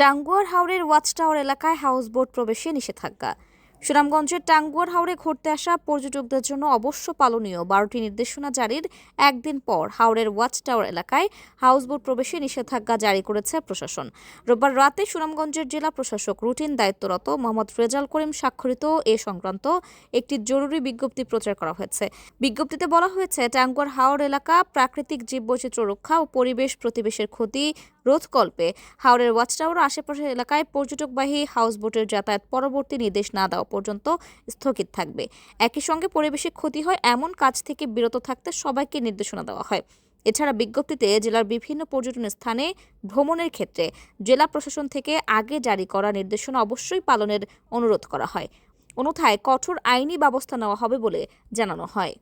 টাঙ্গুয়ার হাওরের watch tower এলাকায় house houseboat প্রবেশে নিষেধাজ্ঞা। সুনামগঞ্জের টাঙ্গুয়ার হাওরে ঘুরতে আসা পর্যটকদের জন্য অবশ্য পালনীয় বারোটি নির্দেশনা জারির একদিন পর হাওরের ওয়াচ টাওয়ার এলাকায় হাউসবোট প্রবেশে নিষেধাজ্ঞা জারি করেছে প্রশাসন। রোববার রাতে সুনামগঞ্জের জেলা প্রশাসক রুটিন দায়িত্বরত মোহাম্মদ রেজাল করিম স্বাক্ষরিত এ সংক্রান্ত একটি জরুরি বিজ্ঞপ্তি প্রচার করা হয়েছে। বিজ্ঞপ্তিতে বলা হয়েছে, টাঙ্গুয়ার হাওর এলাকা প্রাকৃতিক জীববৈচিত্র্য রক্ষা ও পরিবেশ প্রতিবেশের ক্ষতি রোধকল্পে হাওরের ওয়াচ টাওয়ার আশেপাশের এলাকায় পর্যটকবাহী হাউসবোটের যাতায়াত পরবর্তী নির্দেশ না দেওয়া পর্যন্ত স্থগিত থাকবে। একই সঙ্গে পরিবেশে ক্ষতি হয় এমন কাজ থেকে বিরত থাকতে সবাইকে নির্দেশনা দেওয়া হয়। এছাড়া বিজ্ঞপ্তিতে জেলার বিভিন্ন পর্যটন স্থানে ভ্রমণের ক্ষেত্রে জেলা প্রশাসন থেকে আগে জারি করা নির্দেশনা অবশ্যই পালনের অনুরোধ করা হয়। অন্যথায় কঠোর আইনি ব্যবস্থা নেওয়া হবে বলে জানানো হয়।